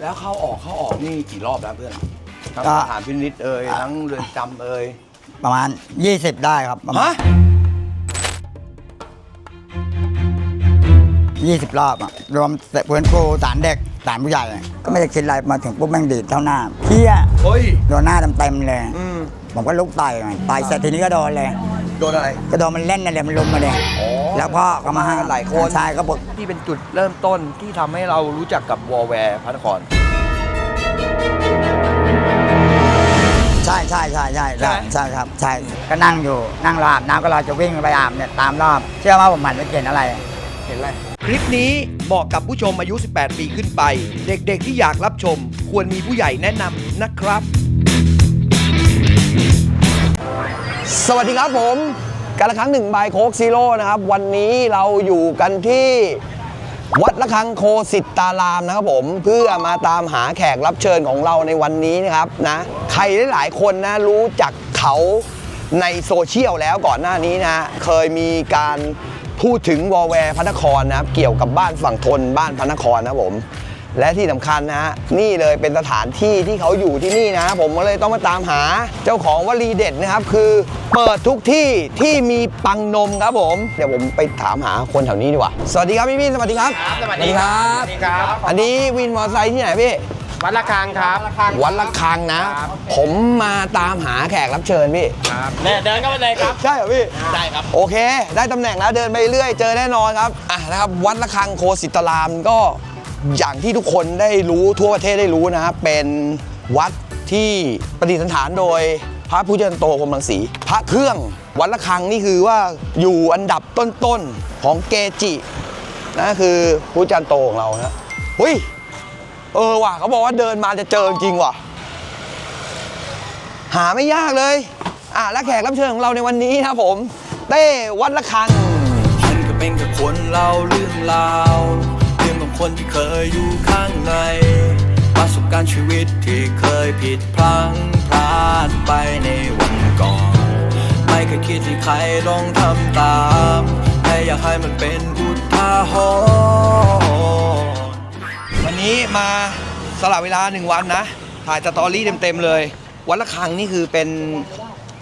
แล้วเข้าออกเข้าออกนี่กี่รอบแล้วเพื่อนทั้งก็สถานพินิษเอ่ยทั้งเรือนจำเอ่ยประมาณ 20 ได้ครับประมาฮะณ20รอบอะรวมเพื่อนครูสารเด็กสารผู้ใหญ่อะก็ไม่ได้คิดอะไรมาถึงปุ๊บแม่งดีดเท่าหน้าเพี้ยเฮ้ย โดนหน้าเต็มๆเลย อืม ผมก็ลุกต่อยมันต่อยเสร็จทีนี้ก็โดนเลย โดนอะไร ก็โดนมันเล่นนั่นเลยมันลุมมาเลย อ๋อ แล้วพ่อก็มาห้ามหลายคน ใช่ก็บอกที่เป็นจุดเริ่มต้นที่ทำให้เรารู้จักกับวอลแวร์พระนคร ใช่ใช่ใช่ใช่ใช่ใช่ไหมใช่ครับใช่ก็นั่งอยู่นั่งรออาบน้ำก็รอจะวิ่งไปอาบเนี่ยตามรอบ เชื่อว่าผมหันไปเห็นอะไร เห็นอะไรคลิปนี้เหมาะกับผู้ชมอายุ 18 ปีขึ้นไป เด็กๆที่อยากรับชม ควรมีผู้ใหญ่แนะนำนะครับ สวัสดีครับผม การละครั้งหนึ่งบายโคกซีโร่นะครับ วันนี้เราอยู่กันที่วัดระฆังโคสิตตารามนะครับผมเพื่อมาตามหาแขกรับเชิญของเราในวันนี้นะครับนะใครหลายๆคนนะรู้จักเขาในโซเชียลแล้วก่อนหน้านี้นะเคยมีการพูดถึงวอลแวร์พระนครนะครับเกี่ยวกับบ้านฝั่งทนบ้านพระนครนะครับผม และที่สำคัญนะฮะนี่เลยเป็นสถานที่ที่เขาอยู่ที่นี่นะ ผมก็เลยต้องมาตามหาเจ้าของวลีเด็ดนะครับ คือเปิดทุกที่ที่มีปังนมครับผม เดี๋ยวผมไปถามหาคนแถวนี้ดีกว่า สวัสดีครับพี่พี่ๆสวัสดีครับสวัสดีครับ สวัสดีครับ อันนี้วินมอเตอร์ไซค์ที่ไหนพี่วัดละคังครับ วัดละคังนะ ผมมาตามหาแขกรับเชิญพี่เนี่ยเดินเข้าไปเลยครับ ใช่เหรอพี่ใช่ครับ โอเค ได้ตำแหน่งแล้วเดินไปเรื่อยเจอแน่นอนครับอะนะครับ วัดระฆังโคสิตรามก็ อย่างที่ทุกคนได้รู้ทั่วประเทศได้รู้นะครับเป็นวัดที่ประดิษฐานโดยพระพุทธเจ้าโตพรมรังสี พระเครื่องวัดระฆังนี่คือว่าอยู่อันดับต้นๆของเกจินั่นคือพุทธเจ้าโตของเรานะเฮ้ยเออว่ะเขาบอกว่าเดินมาจะเจอจริงว่ะ หาไม่ยากเลย อะและแขกรับเชิญของเราในวันนี้ครับผมเต้วัดละคังฉันก็เป็นแค่คนเล่าเรื่องราวเรื่องของ คนที่เคยอยู่ข้างใน ประสบการณ์ชีวิตที่เคยผิดพลั้งพลาดไปในวันก่อน ไม่เคยคิดที่ใครลองทำตามแค่อยากให้มันเป็นอุทาหรณ์วันนี้มาสละเวลาหนึ่งวันนะ ถ่ายสตอรี่เต็มๆเลย วัดละครั้งนี่คือเป็น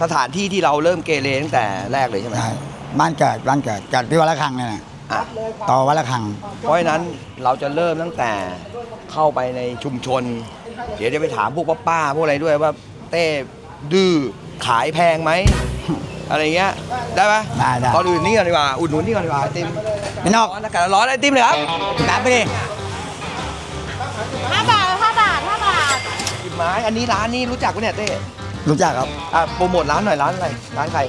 สถานที่ที่เราเริ่มเกเรตั้งแต่แรกเลยใช่ไหม ใช่บ้านเกิดบ้านเกิดเกิดที่วัดละคังเนี่ยนะ อะต่อวัดละคังเพราะฉะนั้นเราจะเริ่มตั้งแต่เข้าไปในชุมชน เดี๋ยวจะไปถามพวกป้าๆพวกอะไรด้วยว่าเต้ดื้อขายแพงไหม อะไรเงี้ยได้ไหมได้ได้ก่อนอื่นนี่ก่อนดีกว่าอุดหนุนนี่ก่อนดีกว่าไอติมพี่นอกร้อนอากาศร้อนไอติมเลยครับแป๊บไปดิห้าบาทห้าบาทห้าบาท หยิบไม้อันนี้ร้านนี้รู้จักปะเนี่ยเต้รู้จักครับอะโปรโมทร้านหน่อยร้านอะไรร้านใคร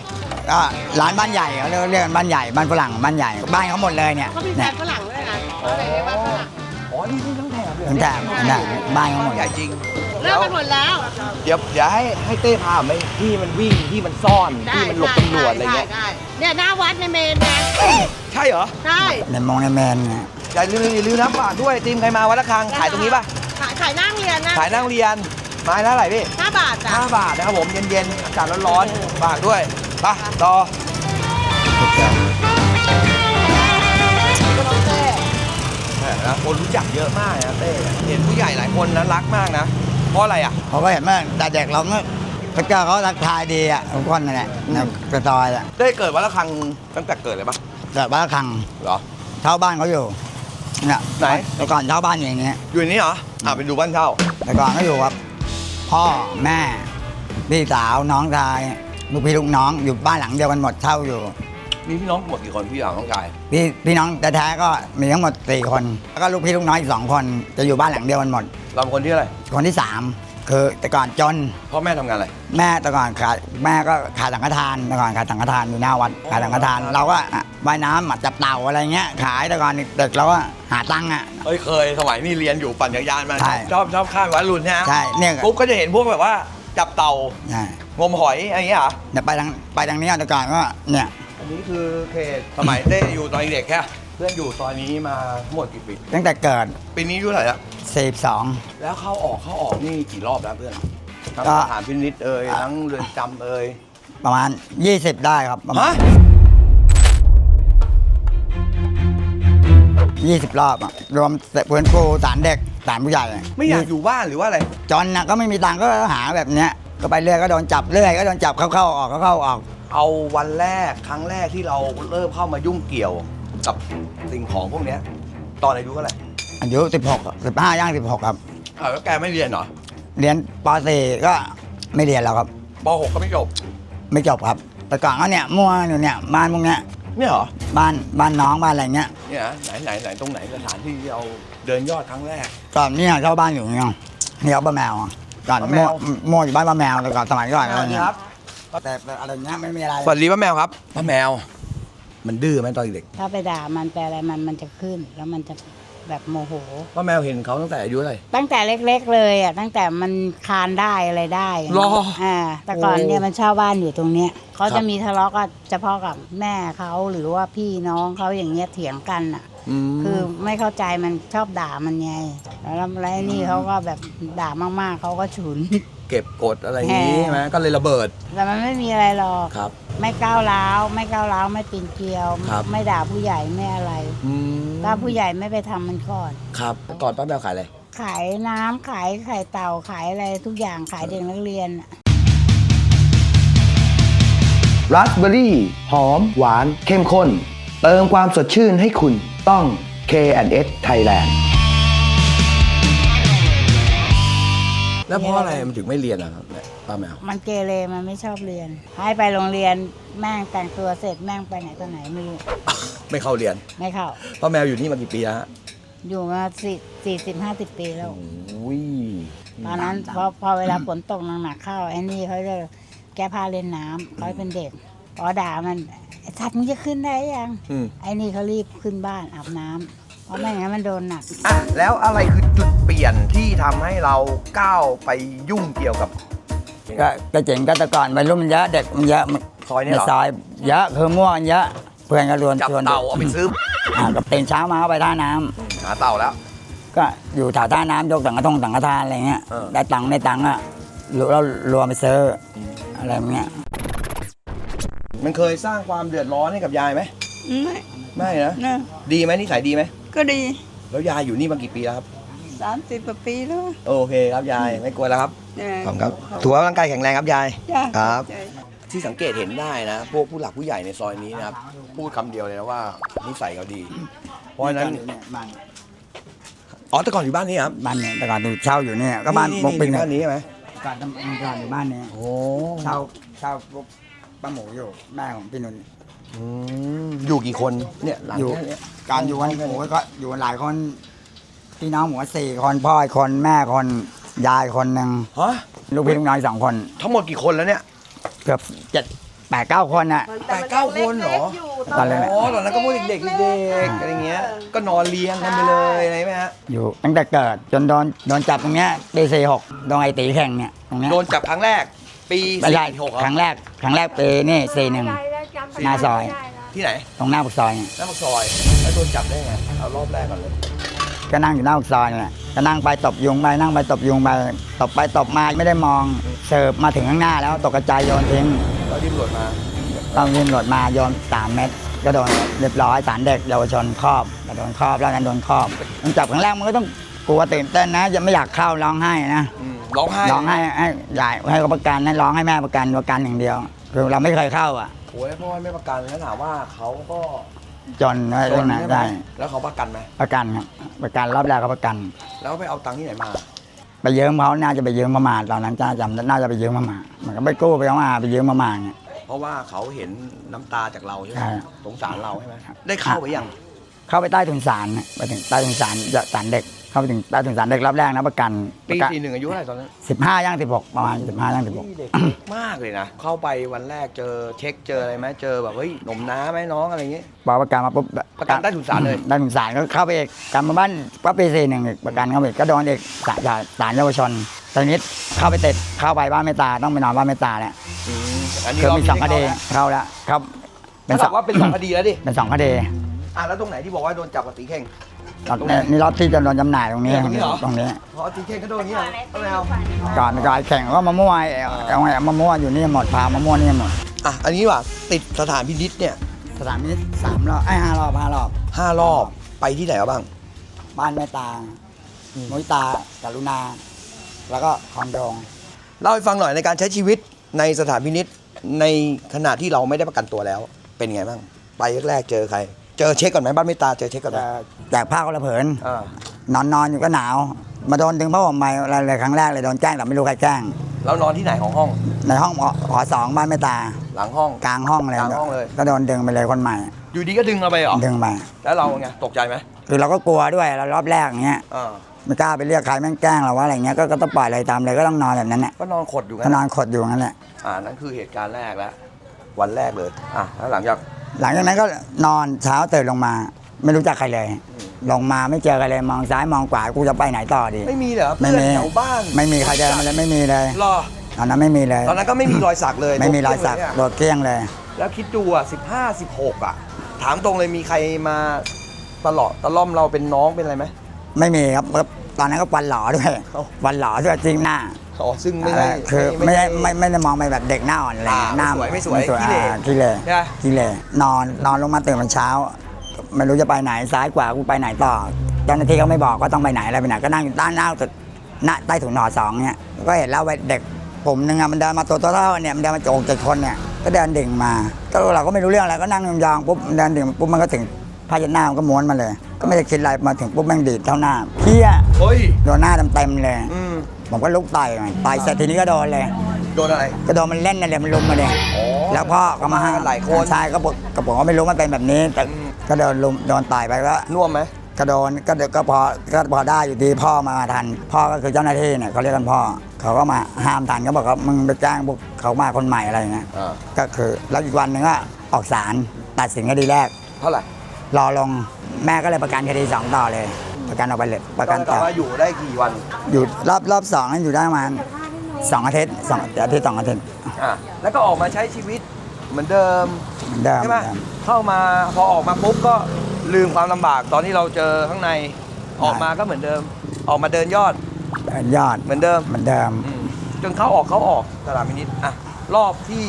ก็ร้านบ้านใหญ่เขาเรียกเรียกกันบ้านใหญ่บ้านฝรั่งบ้านใหญ่บ้านเขาหมดเลยเนี่ยเขามีแฟเนี่ยนฝรั่งด้วยนะอะไรเรียกว่าฝรั่งอ๋อ นี่ทั้งแถบเลยทั้งแถบทั้งแถบบ้านเขาหมดใหญ่จริง เลิกกันหมดแล้ว เดี๋ยวเดี๋ยวให้ให้เต้พาไปที่มันวิ่งที่มันซ่อนที่มันหลบตำรวจอะไรเงี้ย ด้ด้เนี่ยหน้าวัดในเมนนะใช่เหรอใช่ในมองในแมนเนี่ยอย่าลืมอย่าลืมนะฝากด้วยไอติมใครมาวัดละคังขายตรงนี้ป่ะ ขายขายหน้าเรียนนะขายนั่งเรียนไม้ละเท่าไหร่พี่ห้าบาทจ้ะห้าบาทนะครับผมเย็นๆอากาศร้อนๆฝากด้วย ไปต่อแหมนะคนรู้จักเยอะมากนะเต้เห็นผู้ใหญ่หลายคนนะรักมากนะ เพราะอะไรอะเขาก็เห็นว่าแต่เด็กเราเมื่อพระเจ้าเขาทักทายดีอะทุกคนนั่นแหละในกระตอยอะได้เกิดวัดละคังตั้งแต่เกิดเลยปะแต่วัดละคังเหรอ เช่าบ้านเขาอยู่เนี่ยไหน แต่ก่อนเช่าบ้านอย่างเงี้ยอยู่ในนี้เหรออ่าไปดูบ้านเช่าแต่ก่อนก็อยู่กับพ่อแม่พี่สาวน้องชาย ลูกพี่ลูกน้องอยู่บ้านหลังเดียวกันหมดเช่าอยู่มีพี่น้องหมดกี่คนพี่สาวน้องชายพี่พี่น้องแท้ๆก็มีทั้งหมดสี่คนแล้วก็ลูกพี่ลูกน้องอีกสองคนจะอยู่บ้านหลังเดียวกันหมดเราเป็นคนที่อะไรคนที่สามคือแต่ก่อนจน พ่อแม่ทำงานอะไร แม่แต่ก่อนขายแม่ก็ขายสังฆทานแต่ก่อนขายสังฆทานอยู่หน้าวัดขายสังฆทาน เราก็อะว่ายน้ำอะจับเต่าอะไรเงี้ย ขายแต่ก่อนเด็กเราก็หาตังค์อะ เอ้ยเคยสมัยนี่เรียนอยู่ปั่นจักรยานมาใช่ ชอบชอบข้ามวัดรุ่นใช่ไหมใช่เนี่ยปุ๊บก็จะเห็นพวกแบบว่าจับเต่า ใช่ งมหอยอะไรอย่างเงี้ยเหรอเดี๋ยวไปทางไปทางเนี้ยแต่ก่อนก็เนี่ยอันนี้คือเขตสมัยเต้อยู่ตอนเด็กแค่เพื่อนอยู่ซอยนี้มาทั้งหมดกี่ปีตั้งแต่เกิดปีนี้อายุเท่าไหร่ละ42 แล้วเข้าออกเข้าออกนี่กี่รอบแล้วเพื่อนทั้งก็ สถานพินิษเอ่ยทั้งเรือนจำเอ่ยประมาณ 20 ได้ครับประมาฮะณ20 รอบอะรวมเพื่อนครูสารเด็กศาลผู้ใหญ่ไม่อยากอยู่บ้านหรือว่าอะไร จนนะก็ไม่มีตังค์ก็หาแบบเนี้ย ก็ไปเรื่อยก็โดนจับเรื่อยก็โดนจับเข้าๆออกเข้าๆออก เอาวันแรกครั้งแรกที่เราเริ่มเข้ามายุ่งเกี่ยวกับสิ่งของพวกเนี้ยตอนอายุเท่าไหร่อายุ16 15ย่าง16ครับอ้าวแล้วแกไม่เรียนเหรอเรียนป .4 ก็ไม่เรียนแล้วครับป .6 ก็ไม่จบไม่จบครับ แต่ก่อนก็เนี่ยมั่วอยู่เนี่ยบ้านพวกเนี้ยเนี่ยเหรอบ้านบ้านน้องบ้านอะไรเงี้ยเนี่ยนะไหนไหนไหนตรงไหนสถานที่ที่เราเดินยอดครั้งแรกก่อนเนี่ยเช่าบ้านอยู่เนี่ยเนี่ยป้าแมวอะ ก่อนป้าแมมั่ววมั่วอยู่บ้านป้าแมวแต่ก่อนสมัยก่อนอะไรเงี้ยครับแต่อะไรเงี้ยไม่มีอะไรสวัสดีป้าแมวครับป้าแมว มันดื้อไหมตอนเด็กถ้าไปด่ามันไปอะไรมันมันจะขึ้น แล้วมันจะแบบโมโห ป้าแมวเห็นเขาตั้งแต่อายุอะไรตั้งแต่เล็กๆเลยอะตั้งแต่มันคานได้อะไรได้หรออ่าแต่ก่อนโอ้เนี่ยมันเช่าบ้านอยู่ตรงเนี้ยเขาครัจะบ มีทะเลาะกันเฉพาะกับแม่เขาหรือว่าพี่น้องเขาอย่างเงี้ยเถียงกันอะ มคือไม่เข้าใจมันชอบด่ามันไงแล้วแล้วไอ้นี่เขาก็แบบด่ามากๆเขาก็ฉุน เก็บกดอะไรอย่างนี้แหมใช่ไหมก็เลยระเบิดแต่มันไม่มีอะไรหรอก ครับ ไม่ก้าวร้าว ไม่ก้าวร้าว ไม่ปีนเกลียว ครับ ไม่ด่าผู้ใหญ่ไม่อะไร อืมถ้าผู้ใหญ่ไม่ไปทำมันก่อน ครับก่อนป้าแมวขายอะไรขายน้ำขายไข่เต่าขายอะไรทุกอย่างขายเด็กนักเรียนน่ะราสเบอร์รี่หอม หวาน เข้มข้น เติมความสดชื่นให้คุณต้อง K&S Thailand แล้วเพราะอะไรมันถึงไม่เรียนอะครับป้าแมว มันเกเรมันไม่ชอบเรียน ให้ไปโรงเรียนแม่งแต่งตัวเสร็จแม่งไปไหนต่อไหนไม่รู้ ไม่เข้าเรียน ไม่เข้า ป้าแมวอยู่นี่มากี่ปีแล้วฮะ อยู่มาสี่สี่สิบห้าสิบปีแล้ว อุ้ยตอนนั้นพอพอเวลาฝนตกหนักๆเข้าไอ้นี่เขาจะแก้ผ้าเล่นน้ำเขาเป็นเด็กพอด่ามัน ไอ้ทัดมึงจะขึ้นได้ยังอืม ไอ้นี่เขารีบขึ้นบ้านอาบน้ำเพราะไม่งั้นมันโดนหนัก อะแล้วอะไรคือจุดเปลี่ยนที่ทำให้เราก้าวไปยุ่งเกี่ยวกับ ก็ก็เจ๋งก็แต่ก่อนวัยรุ่นมันเยอะเด็กมันเยอะมันซอยเนี่ยเหรอ ในซอยเยอะคือมั่วกันเยอะเพื่อนก็รวนจับชวนเต่าเอาไปซื้ออ่ากับตื่นเช้ามาก็ไปท่าน้ำหาเต่าแล้ว ก็อยู่แถวท่าน้ำยกสังกะทงสังกะทานอะไรเงี้ยเออ ได้ตังค์ได้ตังค์อะเรารวมไปซื้อออะไรเงี้ย มันเคยสร้างความเดือดร้อนให้กับยายไหมไม่ไม่นะนะดีไหมนิสัยดีไหมก็ดี แล้วยายอยู่นี่มากี่ปีแล้วครับสามสิบกว่าปีแล้ว โอเคครับยายไม่กลัวแล้วครับเออขอบคุณครับถือว่าร่างกายแข็งแรงครับยายจ้ะครับใจที่สังเกตเห็นได้นะ พวกผู้หลักผู้ใหญ่ในซอยนี้นะครับ พูดคำเดียวเลยนะว่านิสัยเขาดี เพราะฉะนั้นบ้านอ๋อแต่ก่อนอยู่บ้านนี้ครับบ้านเนี่ยแต่ก่อนอยู่เช่าอยู่เนี่ยก็บ้านบกปิงบ้านนี้ใช่ไหมก่อนทำก่อนอยู่บ้านนี้โอ้เช่าเช่าพวก ป้าหมูอยู่แม่ของพี่นุ่นอืมอยู่กี่คนเนี่ยหลังอยู่แค่เนี้ยการอยู่กันโอ้ยก็อยู่กันหลายคนพี่น้องหมูสี่คนพ่ออีกคนแม่คนยายคนหนึ่งฮะลูกพี่ลูกน้องอีกสองคนทั้งหมดกี่คนแล้วเนี่ย เกือบเจ็ดแปดเก้าคนอะแปดเก้าคนเหรอ ตอนแรก อ๋อตอนนั้นก็พวกเด็กๆเด็กๆอะไรเงี้ย ก็นอนเลี้ยงกันไปเลยอะไรไหมฮะ อยู่ตั้งแต่เกิดจนโดนโดนจับตรงเนี้ยปีสี่หกโดนไอตีแข่งเนี่ยตรงเนี้ยโดนจับครั้งแรก ปีไม่ใช่สี่หกครั้งแรกครั้งแรกปีนี่สี่หนึ่ง หน้าซอย ที่ไหนตรงหน้าปากซอยเนี่ยหน้าปากซอยแล้วโดนจับได้ไงเอารอบแรกก่อนเลยก็นั่งอยู่หน้าปากซอยเนี่ยก็นั่งไปตบยุงไปนั่งไปตบยุงไปตบไปตบมาไม่ได้มองเสิร์ฟมาถึงข้างหน้าแล้วตกกระจายโยนทิ้งแล้วที่ตำรวจมาตอนยิงหลดมาโยนสามเม็ดก็โดนเรียบร้อยสารเด็กเยาวชนครอบก็โดนครอบแล้วกันโดนครอบมันจับครั้งแรกมันก็ต้องกลัวตื่นเต้นนะจะไม่อยากเข้าร้องไห้นะอืม ร้องไห้ร้องให้ให้ยายให้เขาประกันให้ร้องให้แม่ประกันประกันอย่างเดียวคือเราไม่เคยเข้าอะโอ้ยพ่อไม่ประกันแล้วถามว่าเขาก็จนไว้จเรื่องนไหนใช่ไหมได้ แล้วเขาประกันไหมประกันครับประกันรอบแรกเขาประกัน แล้วไปเอาตังค์ที่ไหนมา ไปยืมเขาน่าจะไปยืมมามาตอนนั้นจ้าจำได้น่าจะไปยืมมามามันก็ไปกู้ไปเอามาไปยืมมามาเนี่ยเพราะว่าเขาเห็นน้ำตาจากเราใช่ไหมใช่สงสารเราใช่ไหมได้เข้าไปยัง เข้าไปใต้ถุนศาลน่ะไปถึงใต้ถุนศาลศาลเด็ก เข้าไปถึงใต้ถุนศาลเด็กรอบแรกนะประกันปีสี่หนึ่งอายุเท่าไหร่ตอนนั้นสิบห้าย่างสิบหกประมาณสิบห้าย่างสิบหกเด็กมากเลยนะ เข้าไปวันแรกเจอเช็คเจออะไรไหมเจอแบบเฮ้ยหนมน้าไหมน้องอะไรอย่างเงี้ยบอกประกันมาปุ๊บประกันใต้ถุนศาลเลยใต้ถุนศาลก็เข้าไปอีกกรรมบ้านก็ปีสี่หนึ่งอีกประกันเข้าไปอีกก็โดนอีกศาลศาลเยาวชนตอนนี้เข้าไปติดเข้าไปบ้านเมตตาต้องไปนอนบ้านเมตตาแล้วอืมอันนี้คือรอบมีนี้สองคดีเข้าแล้วเข้าแล้วครับเป็นถ้าสบอองกว่าเป็นสองคดีแล้วดิเป็นสองคดีอะแล้วตรงไหนที่บอกว่าโดนจับกับตีเข่ง รอบนี่นี่รอบที่จะโดนจำหน่ายตรงนี้เนี่ยตรงนี้เหรอตรงนี้เพราะตีเข่งก็โดนอย่างนี้เหรอเอาไม่เอาก่อนก่อนแข่งก็มามั่วเอาเอาไงมามั่วอยู่นี่หมดพามามั่วนี่หมดอะอันนี้ว่ะติดสถานพินิษเนี่ยสถานนี้สามรอบไอ้ยห้ารอบห้ารอบห้ารอบไปที่ไหนบ้าง บ้านแม่ตามุยตากรุณา แล้วก็คลองโดงเล่าให้ฟังหน่อยในการใช้ชีวิตในสถานพินิษในขณะที่เราไม่ได้ประกันตัวแล้ว เป็นไงบ้างไปแรกๆเจอใคร เจอเช็คก่อนไหมบ้านเมตตาเจอเช็คก่อนไหมจะแจกผ้าคนละเผินอ่านอนนอนอยู่ก็หนาว มาโดนดึงผ้าห่มใหม่อะไรเลยครั้งแรกเลยโดนแกล้งแต่ไม่รู้ใครแกล้งแล้วนอนที่ไหนของห้อง ในห้องหอหอสองบ้านแม่ตา หลังห้อง กลางห้องเลยกลางห้องเลย ก็โดนดึงไปเลยคนใหม่ อยู่ดีก็ดึงเราไปเหรอ ดึงไปแล้วเราไงตกใจไหมคือเราก็กลัวด้วยเรารอบแรกอย่างเงี้ยอ่าไม่กล้าไปเรียกใครแม่งแกล้งเราว่าอะไรเงี้ยก็ก็ต้องปล่อยอะไรตามเลยก็ต้องนอนแบบนั้นแหละก็นอนขดอยู่ก็งั้นนอนขดอยู่งั้นแหละอ่านั่นคือเหตุการณ์แรกแล้ววันแรกเลยอะแล้วหลังจาก หลังจากนั้นก็นอนเช้าตื่นลงมา ไม่รู้จักใครเลย ลงมาไม่เจอใครเลยมองซ้ายมองขวากูจะไปไหนต่อดีไม่มีเหรอไม่เพื่อนมีแถวบ้านไม่มีใครเดินมาเลยไม่มีเลยรอตอนนั้นไม่มีเลย ตอนนั้นก็ไม่มีรอยสักเลยไม่มีรอยสักโดนโดดเกลี้ยงเลย แล้วคิดดูอะสิบห้าสิบหกอะ ถามตรงเลยมีใครมาตลอดตะล่อมเราเป็นน้องเป็นอะไรไหมไม่มีครับก็ตอนนั้นก็วันหล่อด้วยเอ้าวันหล่อด้วยจริงหน้า อ๋อซึ่งไม่ได้เออคือไม่ได้ไม่ไม่ได้มองไปแบบเด็กหน้าอ่อนอะไรอ่าหน้าไม่สวยไม่สวยขี้เหร่อ่าขี้เหร่ใช่ไหมขี้เหร่นอนนอนลงมาตื่นวันเช้า ไม่รู้จะไปไหนซ้ายขวากูไปไหนต่อเจ้าหน้าที่ก็ไม่บอกว่าต้องไปไหนอะไรไปไหนก็นั่งอยู่ด้านหน้าตึกหน้าใต้ถุนหอสองเนี่ยก็เห็นแล้วว่าเด็กผมนึงอะมันเดินมาตัวตัวเท่าเนี่ยมันเดินมาโจกเจ็ดคนเนี่ยก็เดินดิ่งมาก็เราก็ไม่รู้เรื่องอะไรก็นั่งยองๆปุ๊บเดินดิ่งปุ๊บมันก็ถึงผ้าเช็ดหน้ามันก็ม้วนมาเลย ก็ไม่ได้คิดอะไรมาถึงปุ๊บแม่งดีดเท่าหน้าเพี้ย เฮ้ยโดนหน้าเต็มๆเลย อืม ผมก็ลุกต่อยมันต่อยเสร็จทีนี้ก็โดนเลย โดนอะไร ก็โดนมันเล่นนั่นเลยมันลุมมาเลยอ๋อแล้วพ่อก็มาห้ามหลายคนใช่ก็บอกก็บอกว่าไม่รู้มันเป็นแบบนี้ แต่อืมก็โดนลุมโดนต่อยไปก็น่วมไหมก็โดนก็เดี๋ยวก็พอก็พอได้อยู่ดีพ่อมาทัน พ่อก็คือเจ้าหน้าที่เนี่ยเขาเรียกกันพ่อเขาก็มาห้ามทันเขาบอกว่ามึงไปแจ้งพวกเขามาคนใหม่อะไรอย่างเงี้ยอ่า ก็คือแล้วอีกวันหนึ่งก็ออกศาลตัดสินคดีแรก เท่าไหร่ รอลงแม่ก็เลยประกันคดีสองต่อเลย ประกันออกไปเลยประกันต่ต่ออมาอยู่ได้กี่วันอยู่รอบรอบสองนั้นอยู่ได้ประมาณสองอาทิตย์สองอาทิตย์สองอาทิตย์อะแล้วก็ออกมาใช้ชีวิตเหมือนเดิมเหมือนเดิมใช่ไหมเหมือนเดิมเข้ามาพอออกมาปุ๊บก็ลืมความลำบากตอนที่เราเจอข้างในออกมาก็เหมือนเดิม ออกมาเดินยอดเดินยอดเหมือนเดิมเหมือนเดิมอืมจนเข้าออกเข้าออกตลาดมินิตอะรอบที่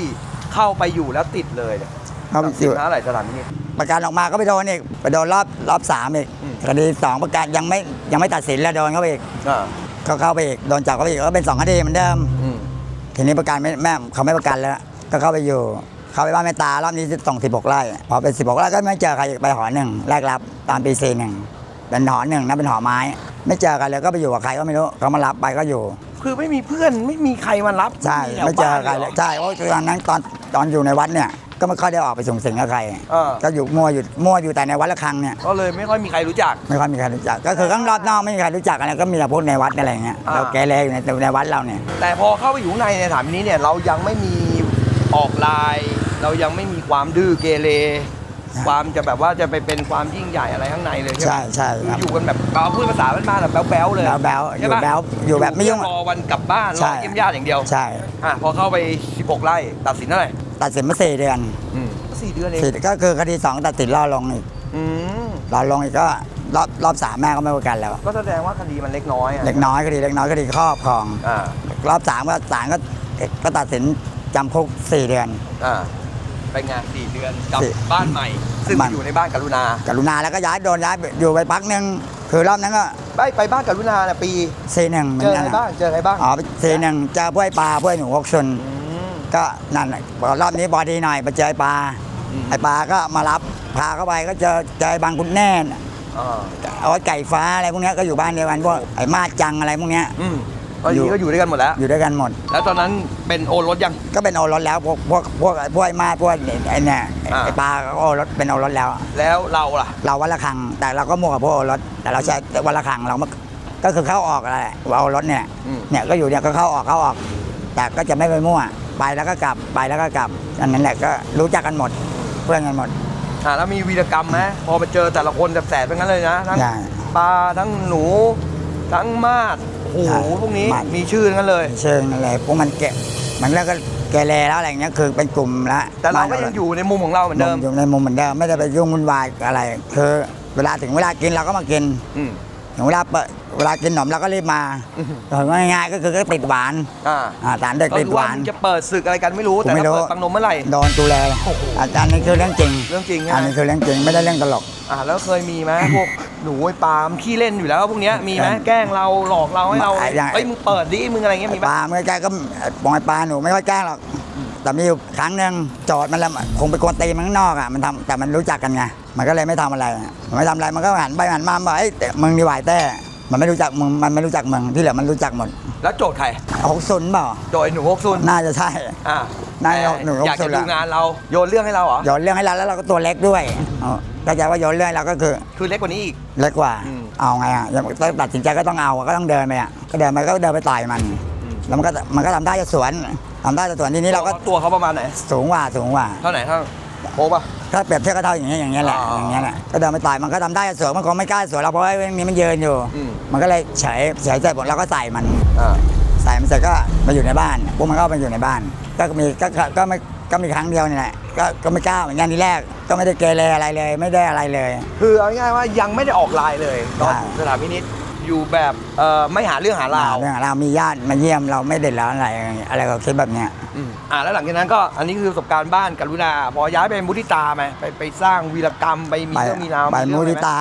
เข้าไปอยู่แล้วติดเลยเนี่ยเขาอสิยู่บนะอะไรตลาดมินิต ประกันออกมาก็ไปโดนอีกไปโดนรอบรอบสามอีกอืมคดีสองประกันยังไม่ยังไม่ตัดสินแล้วโดนเข้าไปอีกอ่าเขาเข้าไปอีกโดนจับเข้าไปอีกก็เป็นสองคดีเหมือนเดิมอืมทีนี้ประกันไม่แม่เขาไม่ประกันแล้ว ก็เข้าไปอยู่เข้าไปบ้านแม่ตารอบนี้ส่ง16ไร่พอเป็น16ไร่ก็ไม่เจอใครอีกไปหอหนึ่งแรกรับตามปีสี่หนึ่งเป็นหอหนึ่งนะเป็นหอไม้ ไม่เจอกันเลยก็ไปอยู่กับใครก็ไม่รู้เขามารับไปก็อยู่ คือไม่มีเพื่อนไม่มีใครมารับใช่แถวไม่เจอบ้านใครเลยใช่เพราะตอนนั้นตอนตอนอยู่ในวัดเนี่ย ก็ไม่ค่อยได้ออกไปส่งเสียงกับใครเออ ก็อยู่มั่วอยู่มั่วอยู่แต่ในวัดละครังเนี่ยก็เลยไม่ค่อยมีใครรู้จัก ไม่ค่อยมีใครรู้จัก ก็คือข้างรอบนอกไม่มีใครรู้จักอะไรก็มีแต่พวกในวัดอะไรอย่างเงี้ยอ่า เราแกเรอยู่ในในวัดเราเนี่ย แต่พอเข้าไปอยู่ข้างในในถามนี้เนี่ยเรายังไม่มีออกลายเรายังไม่มีความดื้อเกเร ความจะแบบว่าจะไปเป็นความยิ่งใหญ่อะไรข้างในเลยใช่ไหมใช่ใช่ครับอยู่กันแบบเราพูดภาษาบ้านๆแบบแบ๊วๆเลยแบ๊วๆอยู่ใช่ปะแบ๊วอยู่แบบไม่ยุ่งเพื่อรอวันกลับบ้านรใช่ อเยี่ยมญาติอย่างเดียวใช่อะพอเข้าไป 16 ไร่ตัดสินเท่าไหร่ตัดสินมาสี่เดือนอืมสี่เดือนเองสี่ก็คือคดีสองตัดสินล่อลงอีกอืมล่อลงอีกก็รอบรอบสามแม่ก็ไม่ประกันแล้ว ก็แสดงว่าคดีมันเล็กน้อยอะเล็กน้อยคดีเล็กน้อยคดีครอบครอง อ่ารอบสามก็ศาลก็ก็ตัดสินจำคุกสี่เดือน อ่า เป็นไงสี่เดือนกับสี่บ้านใหม่ ซึ่งบ้าน อยู่ในบ้านกรุณา กรุณาแล้วก็ย้ายโดนย้ายไปอยู่ไปพักหนึ่งคือรอบนั้นก็ไปไปบ้านกรุณาเนี่ยปีสี่หนึ่งเหมือเจนอกัใครนบ้างเจอใครบ้างอ๋อสี่หนึ่งเจอพวกไอ้ปลาพวกไอ้หนูหกชุนม ก็นั่นแหละบอกรอบนี้บอดีหน่อยไปเจอไอ้ปลาอืม ไอ้ปลาก็มารับพาเข้าไปก็เจอเจอไอ้บางคุณแน่นอ่าเอาไอ้ไก่ฟ้าอะไรพวกเนี้ยก็อยู่บ้านเดียวกันพวกไอ้มาจังอะไรพวกเนี้ยอืม ตอนนี้ก็อยู่ด้วยกันหมดแล้ว อยู่ด้วยกันหมด แล้วตอนนั้นเป็นโอรสยัง ก็เป็นโอรสแล้วพวกพวกพวกพวกไอ้มาพวกไอ้เนี่ยไอ้อ่า ไอ้ปลาก็โอรสเป็นโอรสแล้ว แล้วเราล่ะ เราวันละครั้งแต่เราก็มั่วกับพวกโอรสแต่เราใช้วันละครั้งเราไม่ก็คือเข้าออกอะไรว่าโอรสเนี่ยอืม เนี่ยก็อยู่เนี่ยก็เข้าออกเข้าออก แต่ก็จะไม่ไปมั่ว ไปแล้วก็กลับไปแล้วก็กลับอันนั้นแหละก็รู้จักกันหมดเพื่อนกันหมด อ่าแล้วมีวีรกรรมไหมพอไปเจอแต่ละคนแสบๆเป็นงั้นเลยนะทั้งใช่ปลาทั้งหนู ทั้งมาดโอ้โหใช่พวกนี้มาด มีชื่อทั้งนั้นเลย เชิงอะไรพวกมันเกะมันแล้วก็เกเรแล้วอะไรอย่างเงี้ยคือเป็นกลุ่มละแต่เราก็ยังอยู่ในมุมของเราเหมือนเดิมอยู่ในมุมเหมือนเดิมไม่ได้ไปยุ่งวุ่นวายอะไร คือเวลาถึงเวลากินเราก็มากิน อืม ถึงเวลาเปิดเวลากินขนมเราก็รีบมาอืมเออง่ายๆก็คือก็ติดหวานอ่าอ่าสารเด็กก็ติดคือหว่าวาน มึงจะเปิดศึกอะไรกันไม่รู้ผมแต่ไม่ถ้ารู้ เปิดปังนมเมื่อไหร่ โดนตูแลโอ้โห อาจารย์นี่คือเรื่องจริงเรื่องจริงอันฮะนี้คือเรื่องจริงไม่ได้เรื่องตลก อ่าแล้วเคยมีไหมพวกหนูไอ้ปาล์มขี้เล่นอยู่แล้วพวกเนี้ยมีไหมเออแกล้งเราหลอกเราให้เราไอ้อย่างเฮ้ยมึงเปิดดิมึงอะไรเงี้ยมีไหมปลาเมื่อแกก็บองไอ้ปลาหนูไม่ค่อยแกล้งหรอก แต่มีอยู่ครั้งหนึ่งจอดมันแล้วคงไปกวนตีนมันข้างนอกอะมันทำแต่มันรู้จักกันไงมันก็เลยไม่ทำอะไรมันไม่ทำอะไรมันก็หันไปหันมาบอกไอ้ยแต่มึงนี่หวายแต่มันไม่รู้จักมึงมันไม่รู้จักมึงที่เหลือมันรู้จักหมด แล้วโจทย์ใครหกศูนย์เปล่าโดยหนูฮกซุนน่าจะใช่อ่าได้เอาหนูฮกซุนอยากจะดูละงานเราโยนเรื่องให้เราเหรอโยนเรื่องให้เราแล้วเราก็ตัวเล็กด้วยอ๋อเข้าใจว่าโยนเรื่องให้เราก็คือ คือเล็กกว่านี้อีกเล็กกว่าอืมเอาไงอะยังต้องตัดสินใจก็ต้องเอาก็ต้องเดินไปอะก็เดินไปก็เดินไปต่อยมัน แล้วมันก็มันก็ทำได้จะสวน ทำได้จะสวนทีนี้เราก็ตัวเขาประมาณไหน สูงกว่าสูงกว่า เท่าไหร่เท่าโค้งป่ะถ้าเปรียบเทียบก็เท่าอย่างเงี้ยอย่างเงี้ยแหละอ๋อออย่างเงี้ยแหละก็เดินไปต่อยมันก็ทำได้จะสวนมันคงไม่กล้าสวนเราเพราะว่าเรื่องนี้มันยืนอยู่อืมมันก็เลยเฉยเฉยเสร็จหมดเราก็ใส่มันอ่าใส่มันเสร็จก็มาอยู่ในบ้านพวกมันก็มาอยู่ในบ้าน ก็มีก็ก็ก็ไม่ก็มีครั้งเดียวนี่แหละก็ก็ไม่กล้าเหมือนกันทีแรก ก็ไม่ได้เกเรอะไรเลย ไม่ได้อะไรเลย คือเอาง่ายๆว่ายังไม่ได้ออกลายเลยตอนใช่สถานพินิษ อยู่แบบเอ่อไม่หาเรื่องหาราวเรื่องเราวมีญาติมาเยี่ยมเราไม่เด็ดร้อนอะไรอะไรก็คิดแบบเนี้ยอืมอ่าแล้วหลังจากนั้นก็อันนี้คือประสบการณ์บ้านกรุณาพอย้ายไปมุทิตาไหมไปไปสร้างวีรกรรมไปมีไปเรื่องมีราวไปเรื่องมูอะไรทิไหตา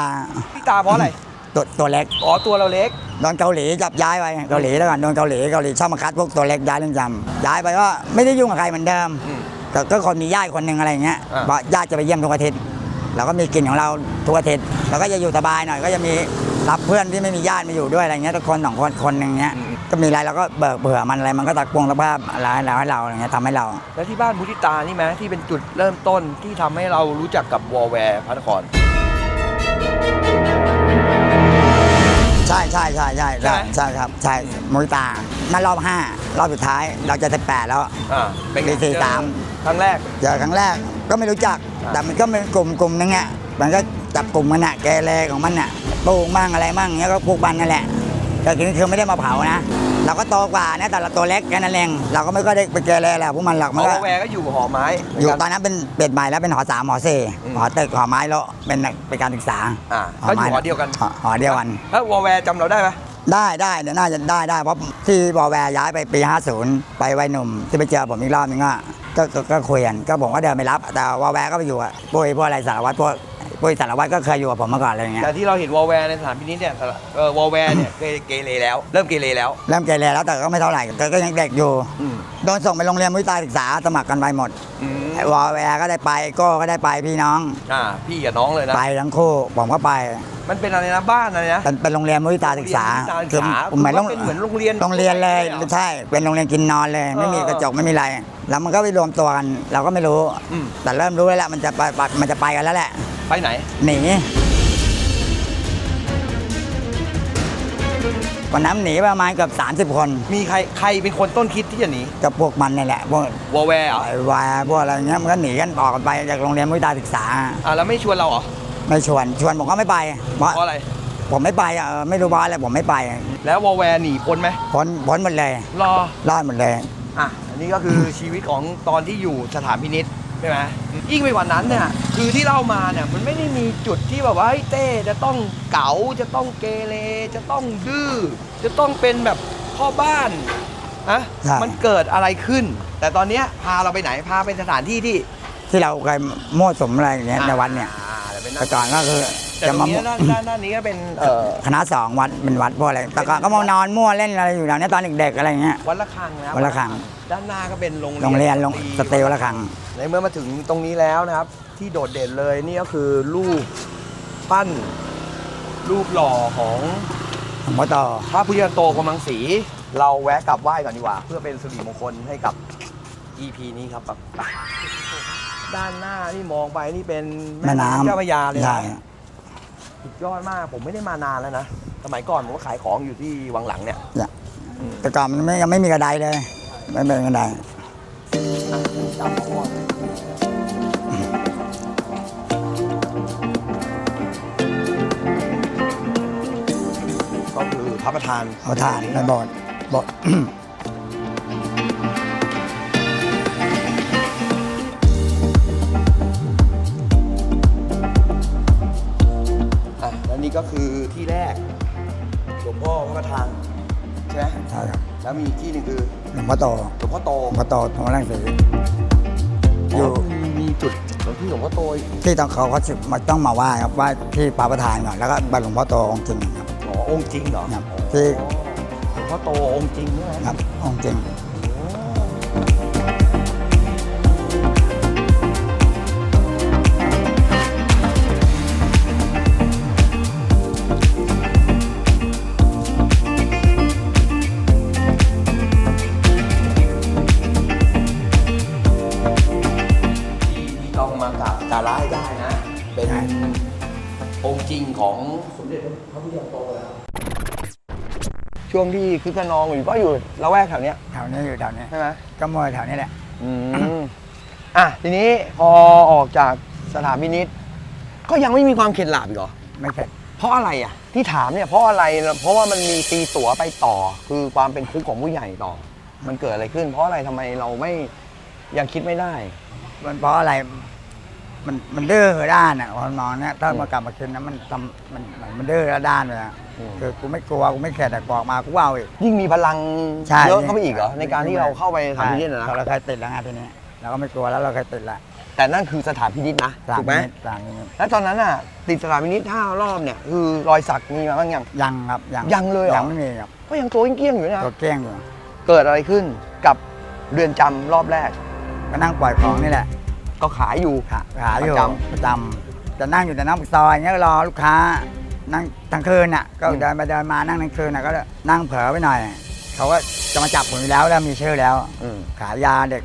มุทิตาเพราะอะไรตัวตัวเล็กอ๋อตัวเราเล็กโดนเกาหลีจับย้ายไปเกาหลีแล้วกันโดนเกาหลีเกาหลีชอบมาคัดพวกตัวเล็กย้ายเรือนจำย้ายไปก็ไม่ได้ยุ่งกับใครเหมือนเดิมอืมแต่ก็คนมีญาติคนหนึ่งอะไรอย่างเงี้ยอ่าบอกญาติจะไปเยี่ยมทุกอาทิตย์เราก็มีกินของเราทุกอาทิตย์เราก็จะอยู่สบายหน่อยก็จะมี รับเพื่อนที่ไม่มีญาติมาอยู่ด้วยอะไรเงี้ยทุกคนสองคนคนหนึ่งเงี้ยก็มีอะไรเราก็เบิกเบื่อมันอะไรมันก็ตักปวงสภาพอะไรให้เราให้เราอะไรเงี้ยทำให้เรา แล้วที่บ้านมุทิตานี่ไหมที่เป็นจุดเริ่มต้นที่ทำให้เรารู้จักกับวอลแวร์พระนคร ใช่ใช่ใช่ใช่ใช่ใช่ไหมใช่ครับใช่มุยตานั่นรอบห้ารอบสุดท้ายเราจะสิบแปดแล้ว อ่าเป็นไงปีสี่สามครั้งแรก เจอครั้งแรกก็ไม่รู้จักอ่าแต่มันก็เป็นกลุ่มกลุ่มนึงอะมันก็จับกลุ่มมันอะแกเลของมันอะ ปลูกมั่งอะไรมั่งเงี้ยก็พวกมันนั่นแหละ แต่คือคือไม่ได้มาเผานะ เราก็โตกว่านะแต่เราตัวเล็กแค่นั้นเองเราก็ไม่ก็ได้ไปเกเรอะไรกับพวกมันหรอกมันวก็อลแวร์ก็อยู่หอไม้อยู่ตอนนั้นเป็นเปลี่ยนใหม่แล้วเป็นหอสามหอสี่อืมหอตึกหอไม้แล้วเป็นเป็นการศึกษาอ่าก็อยู่หอเดียวกันหหอเดียวกัน แล้ววอลแวร์จำเราได้ไหมได้ได้เดี๋ยวน่าจะได้ได้เพราะที่บอแวร์ย้ายไปปี 50 ไปวัยหนุ่ม ที่ไปเจอผมอีกรอบนึงก็ก็ก็ก็คุยกันก็ผมก็เดินไปรับ แต่วอแวร์ก็ไปอยู่อะปุ้ยพวกอะไรสารวัตรพวก ปุ้ยสารวัตรก็เคยอยู่กับผมมาก่อนอะไรอย่างเงี้ยแต่ที่เราเห็นวอลแวร์ในสถานพินิจเนี่ยเออวอลแวร์เนี่ยเกเกเรแล้ว เริ่มเกเรแล้ว เริ่มเกเรแล้วแต่ก็ไม่เท่าไหร่ก็ก็ยังเด็กอยู่อืม โดนส่งไปโรงเรียนวิทยาศึกษาสมัครกันไปหมดอืมไอ้วอแวร์ก็ได้ไปโก้ก็ได้ไปพี่น้อง อ่าพี่กับน้องเลยนะ ไปทั้งคู่ผมก็ไป มันเป็นอะไรนะบ้านอะไรนะเป็นเป็นโรงเรียนวิทยาศึกษาโรงเรียนวิทยาศึกษาเหมือนคือว่าเป็นเหมือนโรงเรียน โรงเรียนเลยเหรอใช่เป็นโรงเรียนกินนอนเลย ไม่มีเออกระจกไม่มีอะไร แล้วมันก็ไปรวมตัวกัน เราก็ไม่รู้ อืม แต่เริ่มรู้แล้วแหละมันจะไปไปมันจะไปกันแล้วแหละไปไหน หนีวันนั้นหนีประมาณเกือบ30 คนมีใครใครเป็นคนต้นคิดที่จะหนีกับพวกมันนี่แหละพวกวอลแวร์เหรอไอ้วายพวกอะไรเงี้ยมันก็หนีกันออกกันไปจากโรงเรียนวิทยาศึกษา อ่าแล้วไม่ชวนเราเหรอ ไม่ชวนชวนผมก็ไม่ไปเพราะเพราะอะไร ผมไม่ไปอะเออไม่รู้เพราะอะไรผมไม่ไปแล้ววอลแวร์หนีพ้นไหมพ้นพ้นหมดเลยรอ รอดหมดเลย อะอันนี้ก็คือ ชีวิตของตอนที่อยู่สถานพินิษใช่ไหมยิ่งไปกว่านั้นเนี่ยคือที่เล่ามาเนี่ยมันไม่ได้มีจุดที่แบบว่าเฮ้ยเต้จะต้องเก๋าจะต้องเกเรจะต้องดื้อจะต้องเป็นแบบพ่อบ้านนะใช่ มันเกิดอะไรขึ้น แต่ตอนเนี้ยพาเราไปไหนพาไปสถานที่ที่ ที่เราเคยมั่วสุมอะไรอย่างเงี้ยในวัดเนี่ยอ่าเดี๋ยวไปนั่แต่งก่อนก็คือแต่จะตรมางนี้ด้านด้านด้านนี้ก็เป็นเอ่อคณะสองวัดเป็นวัดพวกอะไรแต่ก่อนก็มานอนมั่วเล่นอะไรอยู่แถวเนี้ยตอนเด็กๆอะไรเงี้ย วัดละคังนะวัดระฆัง ด้านหน้าก็เป็นโรงโรงเรียนโรงสเตลละครังในเมื่อมาถึงตรงนี้แล้วนะครับ ที่โดดเด่นเลยนี่ก็คือรูปปั้น รูปหล่อของหลวงพ่อโตพระพุทธโตกำลังสี เราแวะกลับไหว้ก่อนดีกว่า เพื่อเป็นสิริมงคลให้กับ EP นี้ครับไป ด้านหน้านี่มองไปนี่เป็นแม่น้ำเจ้าพระยาเลยใช่นะ สุดยอดมากผมไม่ได้มานานแล้วนะ สมัยก่อนผมก็ขายของอยู่ที่วังหลังเนี่ยเนี่ยแต่ก่อนมันไม่ยังไม่มีกระไดเลย ไม่เป็นกระไดก็คือพระประธานเอาฐานในโบสถ์โบสถ์ ก็คือที่แรกหลวงพ่อพระประธานใช่ไหมใช่ครับแล้วมีอีกที่หนึ่งคือหลวงพ่อโตหลวงพ่อโตหลวงพ่อโตตรงรังสีอยู่ มีมีจุดที่หลวงพ่อโตอีกที่ต้องเขาเขามาต้องมาไหว้ครับไหว้ที่พระประธานก่อนแล้วก็บรรหลวงพ่อโตองค์จริงครับ อ๋อองค์จริงเหรอครับที่หลวงพ่อโตองค์จริงใช่ไหมครับองค์จริง ช่วงที่คึกขนองอยู่ก็อยู่ละแวกแถวเนี้ยแถวนี้อยู่แถวนี้ใช่ไหมก็มวยแถวนี้แหละอืมอะทีนี้พอออกจากสถานพินิษก็ยังไม่มีความเข็ดหลาบอีกเหรอไม่เสร็จเพราะอะไรอะ ที่ถามเนี่ยเพราะอะไรเพราะว่ามันมีตีตั๋วไปต่อ คือความเป็นคุกของผู้ใหญ่ต่อ มันเกิดอะไรขึ้น เพราะอะไรทำไมเราไม่ยังคิดไม่ได้ มันเพราะอะไร มันมันดื้อด้านอะคนมองเนี่ยถ้ามากลับมาคืนนั้นมันทำมันมันมันดื้อด้านเลยอะอืม คือกูไม่กลัวกูไม่เข็ดแต่บอกมากูเอาอีก ยิ่งมีพลังใช่ เยอะเข้าไปอีกเหรอในการที่เราเข้าไปสถานพินิษนะใช่เรานะเคยติดแล้วไงทีนี้เราก็ไม่กลัวแล้วเราเคยติดละแต่นั่นคือสถานพินิษนะสามถูกไหมนิดสามนิดแล้วตอนนั้นอะติดสถานพินิษห้ารอบเนี่ยคือรอยสักมีมาบ้างยัง ยังครับยังยังเลยเหรอ ยังไม่มีครับก็ยังตัวเกลี้ยงๆอยู่นะตัวเกลี้ยงอยู่เกิดอะไรขึ้นกับเรือนจำรอบแรก ก็นั่งปล่อยของนี่แหละก็ขายอยู่ ขาขายอยู่ประจำ ประจำจะนั่งอยู่แต่น้ำซอยเงี้ยก็รอลูกค้า นั่งทั้งคืนน่ะก็อืมเดินไปเดินมานั่งทั้งคืนน่ะก็นั่งเผลอไปหน่อยเขาก็จะมาจับผมอยู่แล้วแล้วมีชื่อแล้วอืมขายยาเด็ก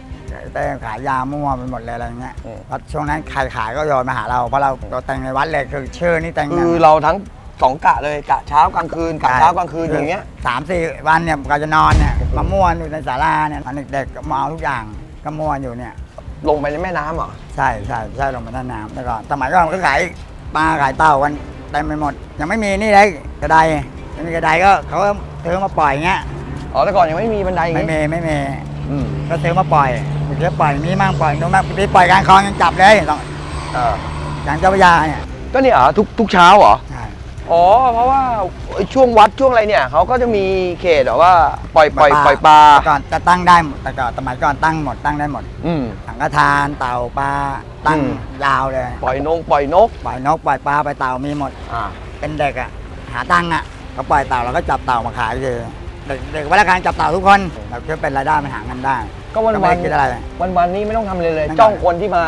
แต่ขายยามั่วไปหมดเลยอะไรเงี้ยอืมเพราะช่วงนั้นใครขายก็โยนมาหาเราเพราะเราเราแต่งในวัดเลยคือชื่อนี่แต่งคือเราทั้งสองกะเลยกะเช้ากลางคืนกะเช้ากลางคืนอย่างเงี้ยสามสี่วันเนี่ยก็จะนอนเนี่ยมามั่วอยู่ในศาลาเนี่ยตอนเด็กๆก็มาเอาทุกอย่างก็มั่วอยู่เนี่ยลงไปในแม่น้ำเหรอใช่ใช่ใช่ลงมาด้านน้ำแต่ก่อนสมัยก่อนก็ขายปลาขายเต่ากัน เต็มไปหมด ยังไม่มีนี่เลยกระไดไม่มีกระไดก็เขาก็ซื้อมาปล่อยเงี้ยอ๋อแต่ก่อนยังไม่มีบันไดอย่างไม่งี้มีไม่มีอืมก็ซื้อมาปล่อยบางทีปล่อยมีมั่งปล่อยนู้นมั่งบางทีปล่อยกลารคลองยังจับเลยต้องเอออย่างเจ้าพระยาเนี่ยก็เนี่ยเหรอทุกทุกเช้าเหรอใช่ อ๋อ เพราะว่าไอ้ช่วงวัดช่วงอะไรเนี่ยเขาก็จะมีเขตแบบว่าปล่อยปล่อยปล่อยปลาแต่ก่อนจะตั้งได้หมดแต่ก่อนสมัยก่อนตั้งหมดตั้งได้หมดอืม สังฆทานเต่าปลาตั้งอืม ยาวเลย ปล่อยนงปล่อยนกปล่อยนกปล่อยปลาปล่อยเต่ามีหมด อ่าเป็นเด็กอะหาตังค์อะก็ปล่อยเต่าเราก็จับเต่ามาขายเลยเด็กเด็กวัฒการจับเต่าทุกคนเราคิดว่าเป็นรายได้มันหาเงินได้ ก็วันไม่วันได้คิดอะไรวันวันๆนี้ไม่ต้องทำเลยเลยไม่ต้องจ้องคนที่มา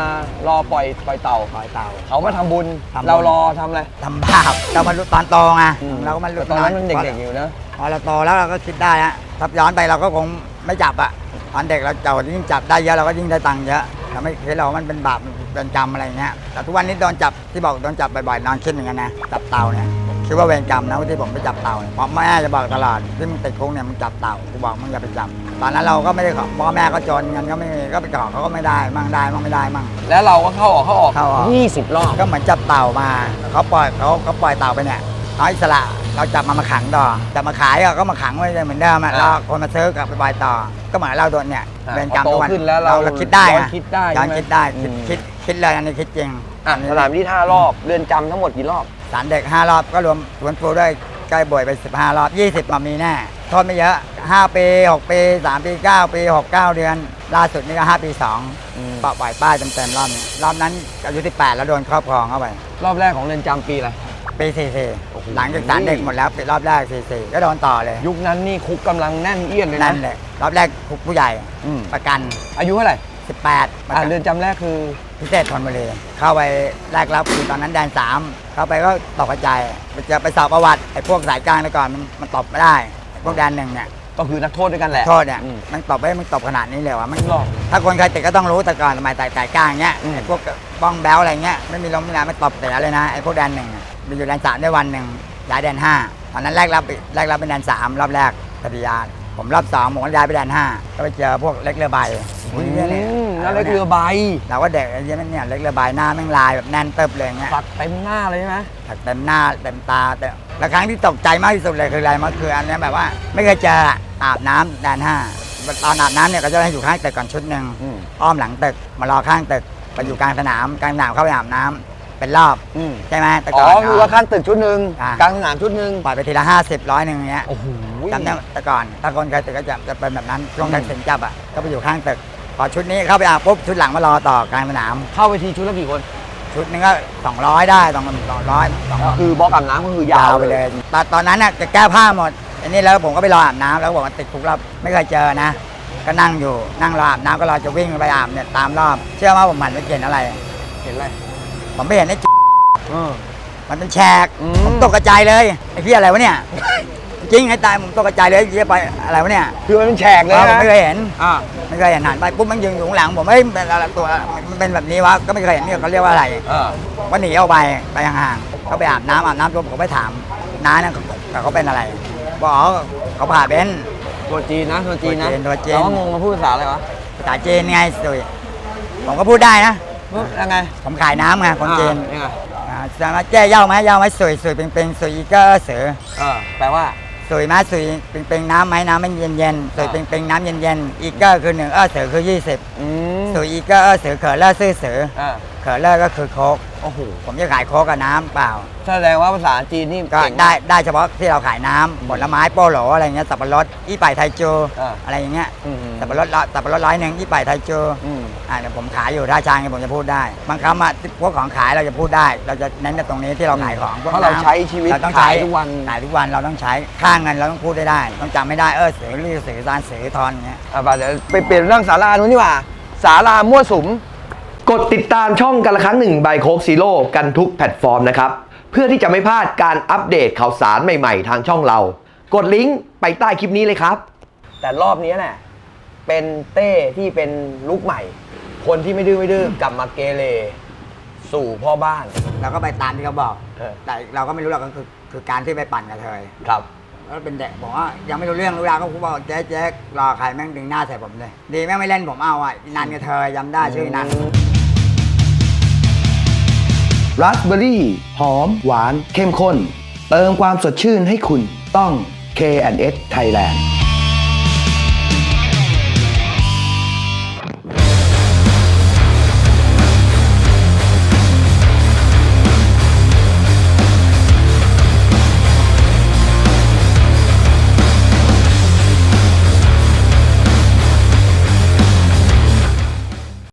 รอปล่อยปล่อยเต่า ปล่อยเต่า เขามาทำบุญ ทำบุญ เรารอทำอะไรทำบาปเรามารู้ตอนโตไงเราก็มารู้แต่ตอนนั้นมันเด็กๆอยู่นะ พอเราโตแล้วเราก็คิดได้ฮะถ้าย้อนไปเราก็คงไม่จับอะตอนเด็กเราเจ้ายิ่งจับได้เยอะเราก็ยิ่งได้ตังค์เยอะเราไม่คิดเราว่ามันเป็นบาปเป็นกรรมอะไรเงี้ยแต่ทุกวันนี้โดนจับที่บอกโดนจับบ่อยๆนอนคิดเหมือนกันนะจับเต่าเนี่ย คิดว่าเวรกรรมนะที่ผมไปจับเต่าเนี่ยเพราะแม่จะบอกตลอดที่มึงติดคุกเนี่ยมึงจับเต่ากูบอกมึงอย่าไปจับ ตอนนั้นเราก็ไม่ได้ขอพ่อแม่ก็จนเงินก็ไม่มีก็ไปขอเขาก็ไม่ได้ มั่งได้มั่งไม่ได้มั่งแล้วเราก็เข้าออกเข้าออกเข้าออก20 รอบ ก็เหมือนจับเต่ามาเขาปล่อยเขาเขาปล่อยเต่าไปเนี่ยเอาอิสระเราจับมามาขังต่อจับมาขายอะก็มาขังไว้เหมือนเดิมอะอ่าแล้วคนมาซื้อกลับไปปล่อยต่อ ก็เหมือนเราโดนเนี่ยอ่าเป็นกรรมพอโตทุกวันขึ้นแล้วเราเราคิดได้ย้อนอะคิดได้ย้อนใช่ไหมคิดได้คิดอืม คิดคิดเลยอันนี้คิดจริงอะสนามที่ท่ารอบเรือนจำทั้งหมดกี่รอบ สารเด็ก 5 รอบก็รวมสวนฟูด้วยใกล้บ่อยไป 15 รอบ 20มามีแน่โทษไม่เยอะ 5 ปี 6 ปี 3 ปี 9 ปี 6 9 เดือน ล่าสุดนี่ก็ 5 ปีอืม2ปะปล่อยป้ายเต็มๆรอบนี้รอบนั้นอายุ18แล้วโดนครอบครองเข้าไป รอบแรกของเรือนจำปีอะไร ปีโอ้โห44 หลังจากสารเด็กหมดแล้วปีรอบแรก 44 ก็โดนต่อเลย ยุคนั้นนี่คุกกำลังแน่นเอียดเลยนะนั่นเลยรอบแรกคุกผู้ใหญ่อืมประกัน อายุเท่าไหร่ 18ประอ่ากันเรือนจำแรกคือ พิเศษธนบุรีเข้าไปแรกรับคือตอนนั้นแดนสามเข้าไปก็ตกกระจายไปเจอไปสอบประวัติไอ้พวกสายกลางแต่ก่อนมันมันตบไม่ได้ไอ้พวกแดนหนึ่งเนี่ยก็คือนักโทษด้วยกันแหละโทษเนี่ยอืม มันตบไม่มันตบขนาดนี้เลยวะมันหรอถ้าคนเคยติดก็ต้องรู้แต่ก่อนสมัยสายสายกลางเงี้ยอืม ไอ้พวกบ้องแบ้วอะไรเงี้ยไม่มีลมไม่ลาไม่ตบเสียเลยนะไอ้พวกแดนหนึ่งอะไปอยู่แดนสามได้วันหนึ่งย้ายแดนห้าตอนนั้นแรกรับแรกรับเป็นแดนสามรอบแรกปฏิญาณ ผมรอบสองผมก็ย้ายไปแดนห้าก็ไปเจอพวกเล็กเรือใบอืเนี่ยเนี่ยมนั่นเล็กเรือใบเราก็เด็กไอ้เหี้ยมันเนี่ยเล็กเรือใบหน้าแม่งลายแบบแน่นเติบเลยอย่างเงี้ย สักเต็มหน้าเลยใช่ไหมถักเต็มหน้าเต็มตาแต่และครั้งที่ตกใจมากที่สุดเลยคืออะไรมันคืออันเนี้ยแบบว่า ไม่เคยเจออาบน้ำแดนห้าตอนอาบน้ำเนี่ยก็จะให้อยู่ข้างตึกก่อนชุดหนึ่งอืมอ้อมหลังตึกมารอข้างตึกไปอยู่กลางสนามกลางสนามเข้าไปอาบน้ำ เป็นรอบอืมใช่ไหมแต่อ๋ก่ออนคือว่าข้างตึกชุดหนึ่งอะกลางสนามชุดหนึ่งปล่อยไปทีละห้าสิบร้อยหนึ่งอย่างเงี้ยโอ้โห จำได้แต่ก่อนถ้าคนเคยตึกก็จะจะเป็นแบบนั้นช่วงทักษิณจับอะก็ไปอยู่ข้างตึกพอชุดนี้เข้าไปอาบปุ๊บชุดหลังมารอต่อกลางสนาม เข้าไปทีชุดละกี่คนชุดนึงก็200ได้ต้องสองร้อยสองร้อยคือบล็อกอาบน้ำก็คือยายาววไปเลยตอนตอนนั้นน่ะจะแก้ผ้าหมดอันนี้แล้วผมก็ไปรออาบน้ำแล้วก็บอกว่าติดคุกแล้วไม่เคยเจอนะ ก็นั่งอยู่นั่งรออาบน้ำก็รอจะวิ่งไปอาบเนี่ยตามรอบ เชื่อว่าผมหันไปเห็นอะไร เห็นอะไร ผมไม่เห็นไอ้เออ มันเป็นแฉกอืม ผมตกกระจายเลยไอ้พี่อะไรวะเนี่ย จริงไอ้ตายผมตกกระจายเลยไอ้พี่ไปอะไรวะเนี่ยคือมันเป็นแฉกเลยผมนะไม่เคยเห็นอ่าไม่เคยเห็นหันไปปุ๊บมันยืนอยู่ข้างหลังผมเฮ้ยเป็นอะไรตัวมันเป็นแบบนี้วะก็ไม่เคยเห็นนี่เขาเรียกว่าอะไรเออก็หนีออกไปไปห่างๆเขาไปอาบน้ำอาบน้ำปุ๊บผมไปถามน้าเนี่ยเขาเขาเป็นอะไรบอกอ๋อเขาผ่าเบนซ์ ตัวจีนนะตัวจีนนะตัวจีนตัวจีน เราก็งงมาพูดภาษาอะไรวะภาษาจีนไงสุยผมก็พูดได้นะพูด ยังไงผมขายน้ำไงคนจีนอ่ายังไงอ่าจะมาแจ้เย่าไหมเย่าไหมสุยสุยเป็นเป็นสุยอีก็เสือเออแปลว่าสุยมาสุยเป็นเป็นน้ำไหมน้ำมันเย็นเย็นๆสุยอ่าเป็นเป็นน้ำเย็นเย็นๆอีก็คือหนึ่งเออเสือคือยี่สิบอืมสุยอีก็เออเสือเขอเลอซื่อเสืออ่า เขอเลอก็คือโค้กโอ้โหผมจะขายโค้กกับน้ำเปล่า แสดงว่าภาษาจีนนี่ก็เก่งได้ได้เฉพาะที่เราขายน้ำผลไม้โปโหลอะไรเงี้ยสับปะรดอีป่ายไทจูอ่า อะไรอย่างเงี้ยอืมสับปะรดละสับปะรดร้อยหนึ่งอีป่ายไทจูอืมอ่าเดี๋ยวผมขายอยู่ท่าช้างเนี่ยผมจะพูดได้บางคำอะพวกของขายเราจะพูดได้ เราจะเน้นในตรงนี้ที่เราขายของพวกเพราะเราน้ำใช้ชีวิตเราต้องขาใช้ยทุกวันขายทุกวันเราต้องใช้ค่าเงินเราต้องพูดได้ได้ต้องจำไม่ได้เออเสือรีเสือซานเสือทอนอย่างเงี้ย อะไปเดี๋ยวไปเปลี่ยนเรื่องสารานู้นนี่หว่าสารามั่วสุม กดติดตามช่องกันละครั้งหนึ่งบายโคกซีโร่กันทุกแพลตฟอร์มนะครับ เพื่อที่จะไม่พลาดการอัปเดตข่าวสารใหม่ๆ ทางช่องเรา กดลิงก์ไปใต้คลิปนี้เลยครับ แต่รอบนี้แหละเป็นเต้ที่เป็นลุกใหม่ คนที่ไม่ดื้อไม่ดื้อกลับมาเกเรสู่พ่อบ้าน เราก็ไปตามที่เขาบอก เออ แต่เราก็ไม่รู้หรอกก็คือคือการที่ไปปั่นกับเธอครับ แล้วเป็นเด็กบอกว่ายังไม่รู้เรื่องรู้ราวก็ครูบอกเจ๊เจ๊รอใครแม่งดึงหน้าใส่ผมเลย ดีแม่งไม่เล่นผมเอาอะอีนันกับเธอจำได้ชื่ออีนัน ราสเบอร์รี่ หอม หวาน เข้มข้น เติมความสดชื่นให้คุณต้อง K&S Thailand